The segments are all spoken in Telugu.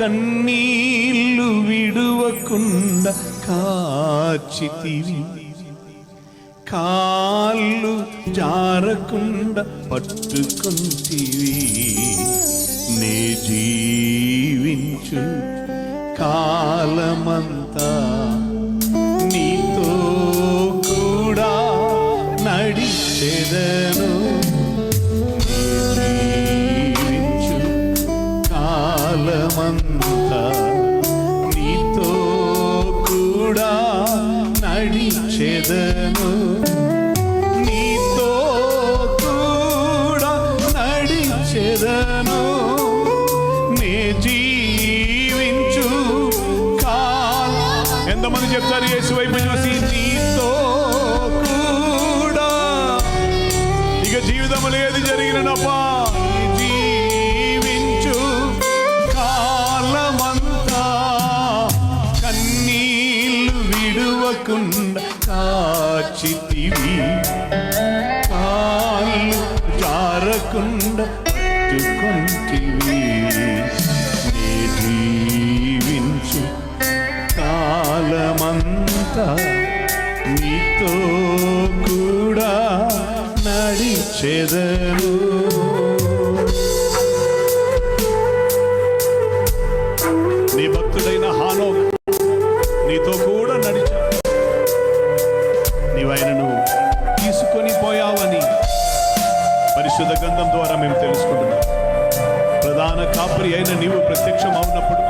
కన్నీళ్ళు విడువకుండా కాచితివి. కాళ్ళు జారకుండా పట్టుకుంటివి. నే జీవించు కాలమంతా చెప్తారు యేసు వైపు చూసి నీతో కూడా ఇక జీవితంలో ఏది జరిగినప్పా జీవించు కాలమంతా కన్నీళ్ళు విడువకుండా కాచితివి. కాళ్ళు జారకుండా పట్టుకుంటివి జీవించు నీతో కూడా నడిచెదను. నీ భక్తుడైన హానో నీతో కూడా నడిచా. నీవైనను తీసుకొని పోయావని పరిశుద్ధ గ్రంథం ద్వారా మేము తెలుసుకుంటున్నాం. ప్రధాన కాపరి అయిన నీవు ప్రత్యక్షం అవునప్పుడు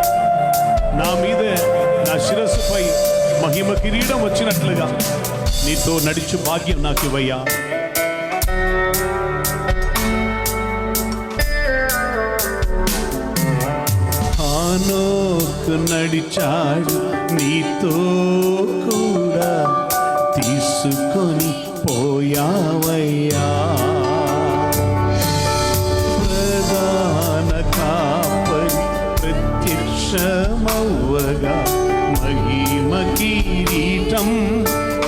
నా మీదే నా శిరస్సుపై మహిమ కిరీటం వచ్చినట్లుగా. నీతో నడిచు భాగ్యం నాకు ఇవ్వయ్యా హానోకు నడిచాడు నీతో కూడా తీసుకొని పోయావయ్యా. ప్రధాన కాపరి ప్రత్యక్షమవ్వగా మహిమ కిరీటం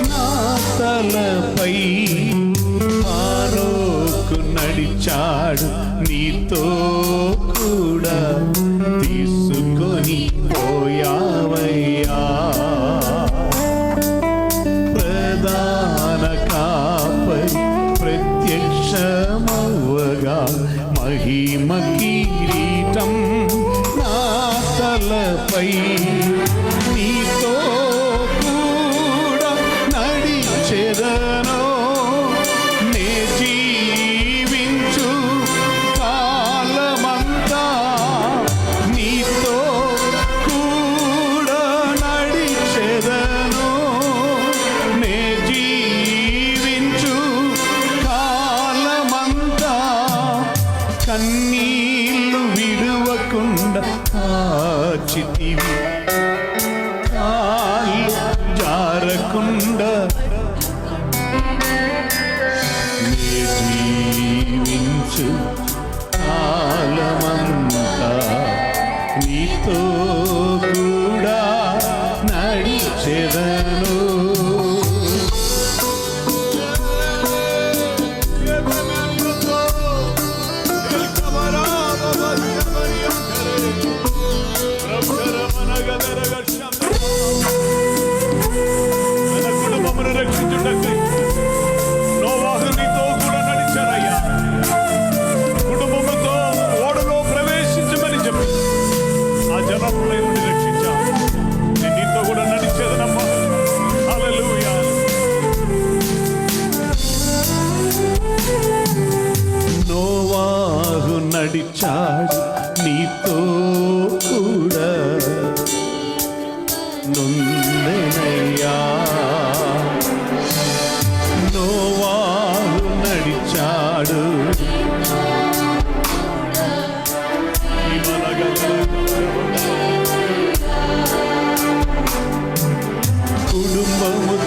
నా తలపై ఆరోకు నడిచాడు నీతో కూడా తీసుకొని పోయావయ్యా. ప్రధాన కాపరి ప్రత్యక్షమవ్వగా మహిమ కిరీటం నా తలపై కాచితివి కాళ్ళు జారకుండా. జీవించు కాలమంతా నీతో కూడా నడిచేదా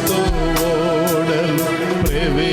കുടുംബമുത്തോടൽ പ്രവേ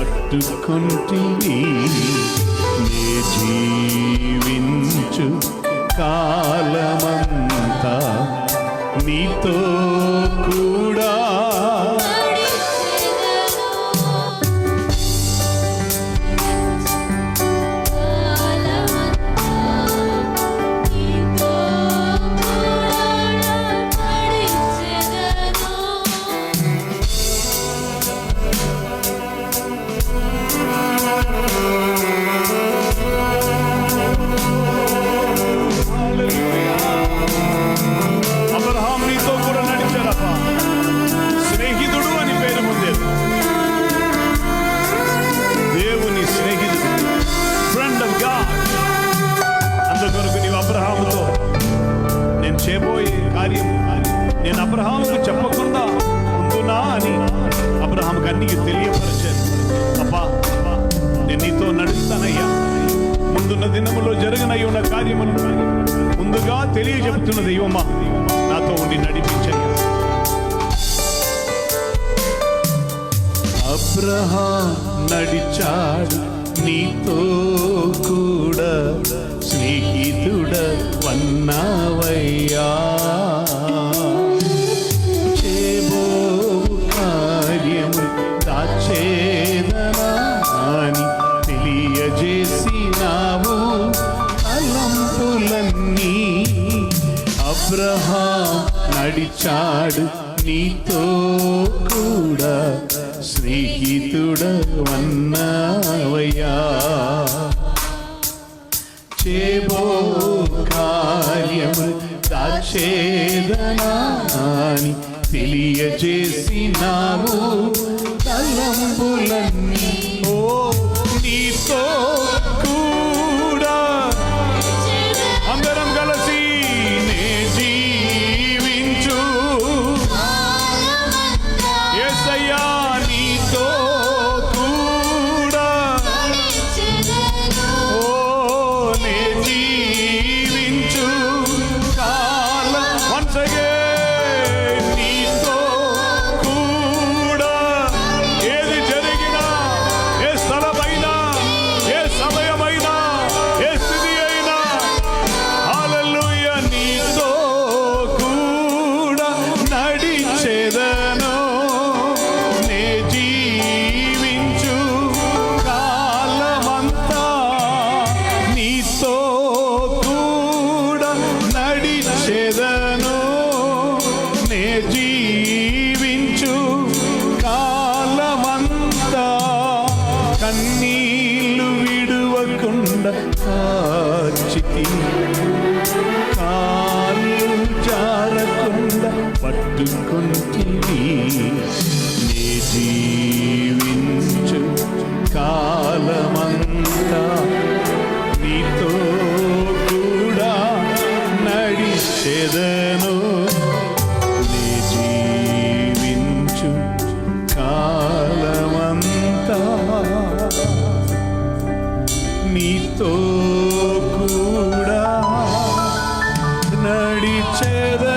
పట్టుకుంటివి. నే జీవించు కాలమంతా నీతో కూడా తెలియపరిచారు అబ్బా నేను నీతో నడుస్తానయ్యా. ముందున్న దినములో జరగనయ్య ఉన్న కార్యములు ముందుగా తెలియజెప్తున్న దైవమ్మా నాతో ఉండి నడిపించాయి అబ్రహా నడిచాడు నీతో అబ్రహా నడిచాడు నీతో కూడా స్నేహితుడవన్నావయ్యా. చేబో కార్యము దాచేదనాని తెలియజేసినావు తలంబులన్నీ నడిచెదను యేసయ్యా